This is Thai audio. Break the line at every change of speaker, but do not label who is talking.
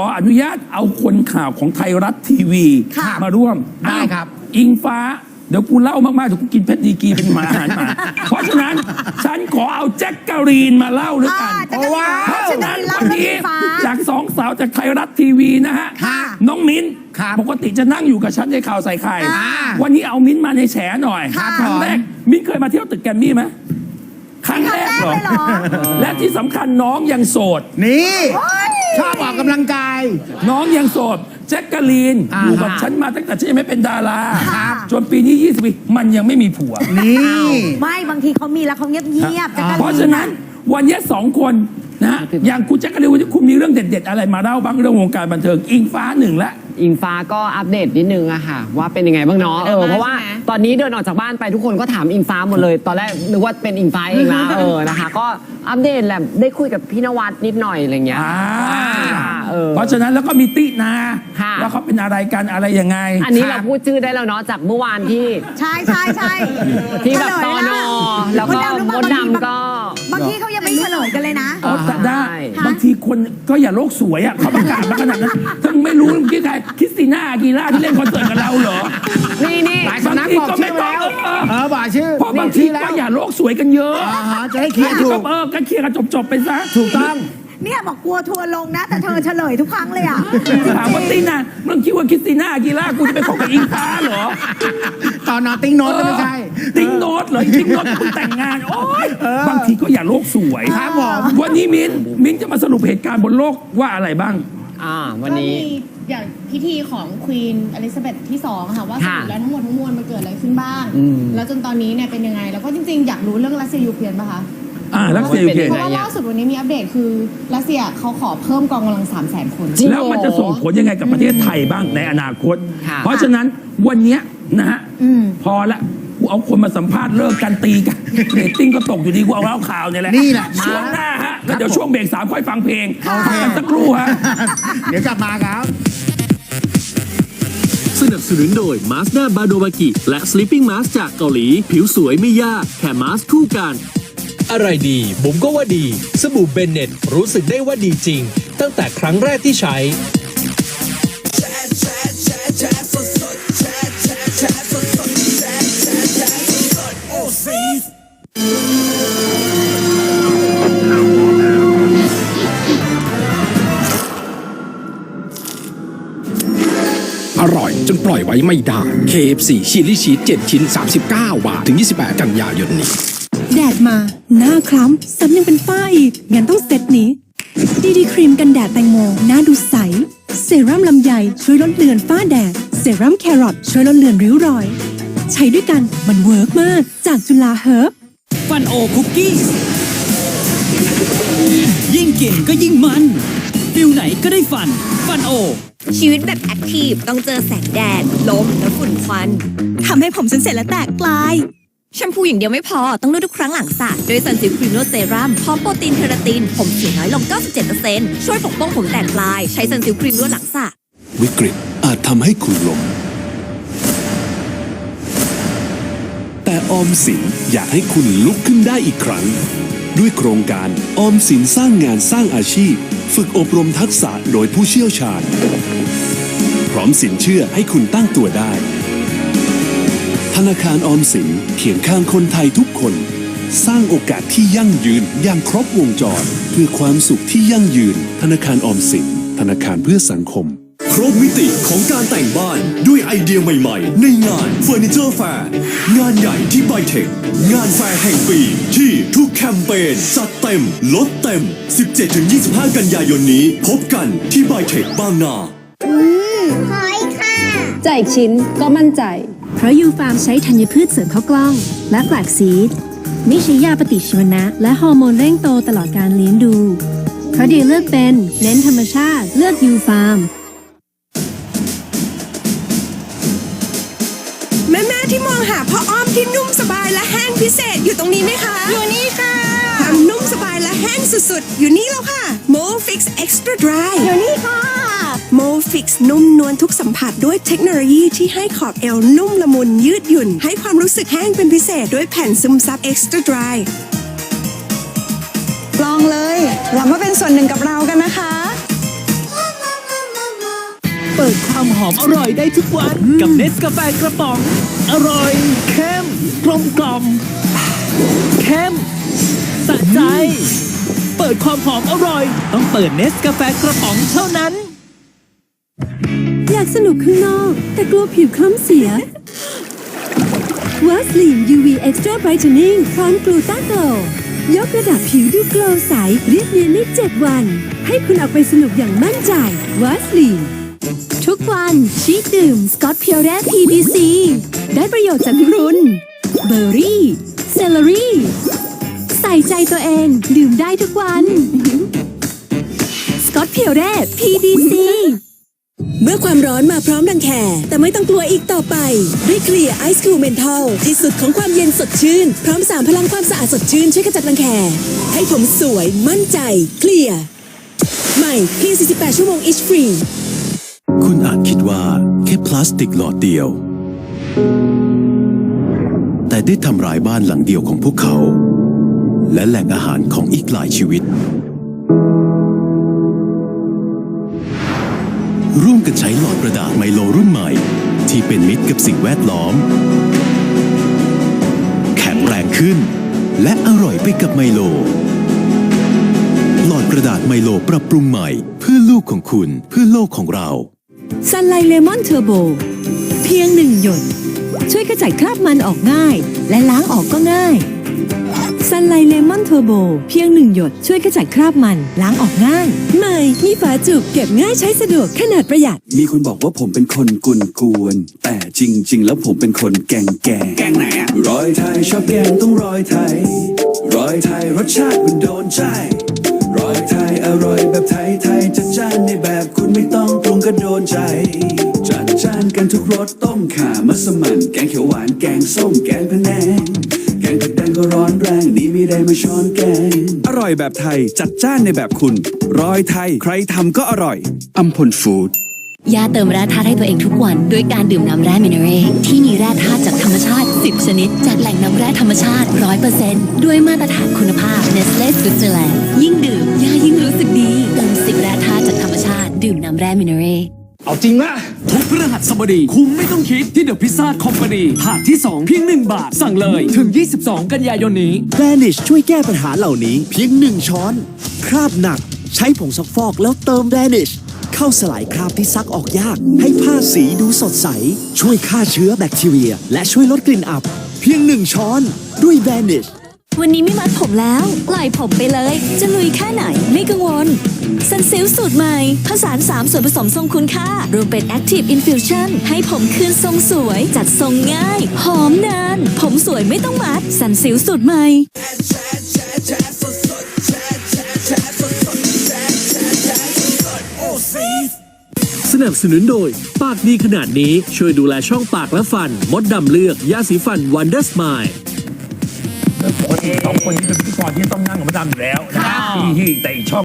ออนุญาตเอาคนข่าวของไทยรัฐทีวี
ค่ะ
มาร่วม
ได้
อ้าว
ครับ
อิงฟ้า เดี๋ยวกูเล่ามากๆเดี๋ยวกูกินเพชรดีกรีเป็นหมาอาหารหมา เพราะฉะนั้นฉันขอเอาแจ็คกะรีนมาเล่าด้วยกัน
อ่าแจ็คกะรีน
เพราะฉะนั้น
เล่า
วัน
เรื่อง
นี้
อิงฟ้า
จากสองสาวจากไทยรัฐทีวีนะฮะ
ค่ะ
น้องมิ้น
ครับ
ปกติจะนั่งอยู่กับฉันในข่าวใส่ไข่
อ่า
วันนี้เอามิ้นมาในแฉหน่อย
ค่ะ
ครั้งแรกมิ้นเคยมาเที่ยวตึกแกรมมี่ไหมครั้งแรกเหรอ
ครั้งแรกเลยเหรอ
และที่สำคัญน้องยังโสด
นี่
โอ๊ย
ชอบออกกำลังกาย
น้องยังโสดแจ็คกะลีน
อ่า
อยู่กับฉันมาตั้งแต่ฉันยังไม่เป็นดารา
ครับ
จนปีนี้ 20 ปี มันยังไม่มีผัว
นี่
ไม่บางทีเขามีแล้วเขาเงียบเงียบๆแจ็คกะลี
เพราะฉะนั้นวันนี้สองคนนะฮะอย่างคุณแจ็คกะลีนวันนี้คุณมีเรื่องเด็ด ๆ อะไรมาเล่าบ้างเรื่องวงการบันเทิงอิงฟ้าหนึ่งละ
อิงฟ้าก็อัปเดตนิดนึงอะค่ะ ว่าเป็นยังไงบ้างเนาะเออเพราะว่าตอนนี้เดินออกจากบ้านไปทุกคนก็ถามอิงฟ้าหมดเลย ตอนแรกนึกว่าเป็นอิงฟ้าเองนะเออนะคะ ก็อัปเดตแหละได้คุยกับพี่นวัดนิดหน่อยอะไรเงี้ย
อ่า
เออ
เพราะฉะนั้นแล้วก็มีตินา
ค่ะ
แล้วเขาเป็นอะไรกันอะไรยังไง
อันนี้เราพูดชื่อได้แล้วเนาะจากเมื่อวานที่
ใช่ใช่ใช่
ที่แบบ
เฉ
ต
ล
อยนอแล้วก็
ม
มดดำก็
บางทีเขายังไม่เฉลยกันเลยนะ
อ๋อแต่ได้
ใช่
บางทีคนก็อย่าโลกสวยอะเขาประกาศมาขนาดนั้นถ้ามึงไม่รู้มึงคิดใครคริสติน่าอากีล่าที่เล่นคอนเสิร์ตกับเราเหรอ
นี่นี่
หลายสำนักบอกชื่อแล้วเออบอกชื่อ
เพราะบางที
นี่ชื่อ
ก็
แล้ว
อย่าโลกสวยกันเยอะ
อ่าฮะจะได้เคลียร์ถูก
เออก็เคลียร์กันจบๆไปซะ
ถูกต้อง
เนี่ยบอกกลัวทัวร์ลงนะ แต่เธอเฉลยทุกครั้งเลยอะ
ถามว่าตินามึงคิดว่าคริสติน่าอากีล่ากูจะไปคบกับอิงฟ้าเหรอ
ตอ นนอนติ้งโน้ตก็ไม่ใช่
ติ๊งโน้ตเหรอติ๊งโน้ตเพิ่งแต่งงาน โอ๊ย บางทีก็อย่าโลกสวย
ครับผม
วันนี้มิ้นมิ้นจะมาสรุปเหตุการณ์บนโลกว่าอะไรบ้าง
อ่า วันนี้
ก็มีอย่างพิธีของควีนอลิซาเบธที่สองค่ะ ว่าส
ค่ะ
รุปแล้วทั้งหมดทั้งมวลมันเกิดอะไรขึ้นบ้าง แล้วจนตอนนี้เนี่ยเป็นยังไง แล้วก็จริงๆ อยากรู้เรื่องรัสเซียยูเครนป่ะคะ
อ่ารัสเซียยูเครน
เพราะว่าล่าสุดวันนี้มีอัปเดตคือรัสเซียเขาขอเพิ่มกองกำลัง3 0 0 0 0 0คน
จริง
แล้วมันจะส่งผลยังไงกับประเทศไทยบ้างในอนาคต
ค่ะ
เพราะฉะนั้นวันเนี้ย นะฮะ
อืม
พอละกูเอาคนมาสัมภาษณ์เลิกกันตีกันเรตติ้งก็ตกอยู่ดีกูเอาเล่าข่าวเนี่ยแหละ
นี่แหละ
ช่วงหน้าฮะแล้วเดี๋ยวช่วงเบรกสามค่อยฟังเพลง
โอเค
พักกันสักครู่ฮะ
เดี๋ยวกลับมาครับ
สนับสนุนโดย Mazda b a d o b a k i และ Sleeping Mask จากเกาหลี ผิวสวยไม่ยาก แค่มาสคู่กัน
อะไรดีบุ๋มก็ว่าดี สบู่เบนเน็ตรู้สึกได้ว่าดีจริง ตั้งแต่ครั้งแรกที่ใช้
อร่อยจนปล่อยไว้ไม่ได้ KFC ชิลลี่ชีส7ชิ้น 39 บาท ถึง 28 กันยายนนี้
แดดมา หน้าคล้ำซ้ำยังเป็นฝ้าอีก งั้นต้องเซตนี้ดีดีครีมกันแดดแตงโม หน้าดูใส เซรั่มลำไยช่วยลดเลือนฝ้าแดด เซรั่มแครอทช่วยลดเลือนริ้วรอย ใช้ด้วยกันมันเวิร์กมาก จากจุฬาเฮิร์บ
ฟันโอคุกกี้ยิ่งกินก็ยิ่งมันฟิลไหนก็ได้ฟัน ฟันโอ
ชีวิตแบบแอคทีฟต้องเจอแสงแดด ลมและฝุ่นควัน
ทำให้ผมฉันเสร็จและแตกปลาย
แชมพูอย่างเดียวไม่พอต้องนวดทุกครั้งหลังสระด้วยซันซิลครีมนวดเซรั่มพร้อมโปรตีนเคราติน ผมเสียน้อยลง 97%ช่วยปกป้องผมแตกปลาย ใช้ซันซิลครีมนวดหลังสระ
วิกฤตอาจทำให้คุณล้ม ออมสินอยากให้คุณลุกขึ้นได้อีกครั้ง ด้วยโครงการออมสินสร้างงานสร้างอาชีพ ฝึกอบรมทักษะโดยผู้เชี่ยวชาญ พร้อมสินเชื่อให้คุณตั้งตัวได้ ธนาคารออมสินเคียงข้างคนไทยทุกคน สร้างโอกาสที่ยั่งยืนอย่างครบวงจร เพื่อความสุขที่ยั่งยืน ธนาคารออมสินธนาคารเพื่อสังคม
รบมิติของการแต่งบ้านด้วยไอเดียใหม่ๆ ในงาน Furniture Fair งานใหญ่ที่ไบเทค งานแฟร์แห่งปีที่ทุกแคมเปญจัดเต็ม ลดเต็ม 17-25 กันยายนนี้ พบกันที่ไบเทคบางนา
จ่ายชิ้นก็มั่นใจ เพราะยูฟาร์มใช้ธัญพืชเสริมข้าวกล้อง และแฟลกซีดไม่ใช้ยาปฏิชีวนะ และฮอร์โมนเร่งโตตลอดการเลี้ยงดูเพราะเดียเลือกเป็น เน้นธรรมชาติ เลือกยูฟาร์ม
ที่มองหาพ่ออ้อมที่นุ่มสบายและแห้งพิเศษอยู่ตรงนี้ไหมคะอยู่นี่ค่ะความนุ่มสบายและแห้งสุดๆ อยู่นี่แล้วค่ะ m o Fix Extra Dry อยู่นี่ค่ะ m o Fix นุ่มนวลทุกสัมผัสด้วยเทคโนโลยีที่ให้ขอบเอวนุ่มละมุนยืดหยุ่น ให้ความรู้สึกแห้งเป็นพิเศษด้วยแผ่นซึมซับ Extra Dry
ลองเลยเรามาเป็นส่วนหนึ่งกับเรากันนะคะ ปิดความ
หอมอร่อยได้ทุกวัน กับเนสกาแฟกระป๋อง อร่อยเข้มกลมกล่อมเข้มสะใจ เปิดความหอมอร่อย ต้องเปิดเนสกาแฟกระป๋องเท่านั้น
อยากสนุกข้างนอก แต่กลัวผิวคล้ำเสีย w a s l i n UV Extra Brightening พร้อมกลูตาโกลยกระดับผิวดูโกลใสเรียบเนียนใน 7 วัน ให้คุณออกไปสนุกอย่างมั่นใจ w a s l i n ทุกวันชีสดื่ม สกอตเพียวแร PBC ได้ประโยชน์จากรุนเบอร์รี่ เซลลรี่ ใส่ใจตัวเองดื่มได้ทุกวัน สกอตเพียวแร PBC เมื่อความร้อนมาพร้อมรังแคแต่ไม่ต้องกลัวอีกต่อไป ด้วยเคลียร์ไอซ์คูลเมนทอลที่สุดของความเย็นสดชื่น พร้อมสามพลังความสะอาดสดชื่น ช่วยขจัดรังแคให้ผมสวยมั่นใจ เคลียร์ใหม่เพียง48 ชั่วโมง Itch Free
คุณอาจคิดว่าแค่พลาสติกหลอดเดียว แต่ได้ทำลายบ้านหลังเดียวของพวกเขา และแหล่งอาหารของอีกหลายชีวิต ร่วมกันใช้หลอดกระดาษไมโลรุ่นใหม่ ที่เป็นมิตรกับสิ่งแวดล้อม แข็งแรงขึ้น และอร่อยไปกับไมโลหลอดกระดาษไมโลปรับปรุงใหม่ เพื่อลูกของคุณเพื่อโลกของเรา
ซันไลเลมอนเทอร์โบเพียงหนึ่งหยด ช่วยขจัดคราบมันออกง่าย และล้างออกก็ง่ายซันไลเลมอนเทอร์โบเพียงหนึ่งหยด ช่วยขจัดคราบมันล้างออกง่าย ใหม่มีฝาจุกเก็บง่ายใช้สะดวกขนาดประหยัด
มีคนบอกว่าผมเป็นคนกุนกวนๆแต่จริง ๆ แล้วผมเป็นคนแกงแกงแกงไหนอะรอยไทยชอบแกงต้องรอยไทย รอยไทยรสชาติมันโดนใจ รอยไทยอร่อยแบบไทยไทย มข่ามัสมั่น แกงเขียวหวาน แกงส้ม แกงพะแนง แกงผัดแดงก็ร้อนแรงนี่ไม่ได้มาช้อนแกง
อร่อยแบบไทยจัดจ้านในแบบคุณรอยไทยใครทำก็อร่อย
อัมพลฟู้ด
ยาเติมแร่ธาตุให้ตัวเองทุกวันด้วยการดื่มน้ำแร่มินเนอเรลที่มีแร่ธาตุจากธรรมชาติ 10 ชนิด จากแหล่งน้ำแร่ธรรมชาติ 100%ด้วยมาตรฐานคุณภาพ Nestle Switzerland ยิ่งดื่มยายิ่งรู้สึกดีเติมสิบแร่ธาตุจากธรรมชาติ ดื่มน้ำแร่มินเนอเรล
เอาจริงละ ทุกพฤหัสบดี คุ้มไม่ต้องคิดที่เดอะพิซซ่าคอมพานีถาดที่ 2 เพียง 1 บาท สั่งเลย ถึง 22 กันยายนนี้
แ a นิชช่วยแก้ปัญหาเหล่านี้ เพียงหนึ่งช้อน คราบหนัก ใช้ผงซักฟอกแล้วเติมแ a นิชเข้าสลายคราบที่ซักออกยาก ให้ผ้าสีดูสดใส ช่วยฆ่าเชื้อแบคทีเรีย และช่วยลดกลิ่นอับ เพียงหนึ่งช้อน ด้วยแ a นิช
วันนี้ไม่มัดผมแล้วปล่อยผมไปเลย จะลุยแค่ไหนไม่กังวลซันซิลสูตรใหม่ ผสาน3ส่วนผสมทรงคุณค่า รวมเป็น Active Infusion ให้ผมคืนทรงสวย จัดทรงง่าย หอมนาน ผมสวยไม่ต้องมัดซันซิลสูตรใหม่
สนับสนุนโดย ปากดีขนาดนี้ช่วยดูแลช่องปากและฟัน มดดำเลือก ยาสีฟันวันเดอร์สไมา ย
ปกติสองคนที่เป็นพิธีกรที่ต้องนั่งกับมาดามอยู่แล้วนะครับที่แต่อีกช่อง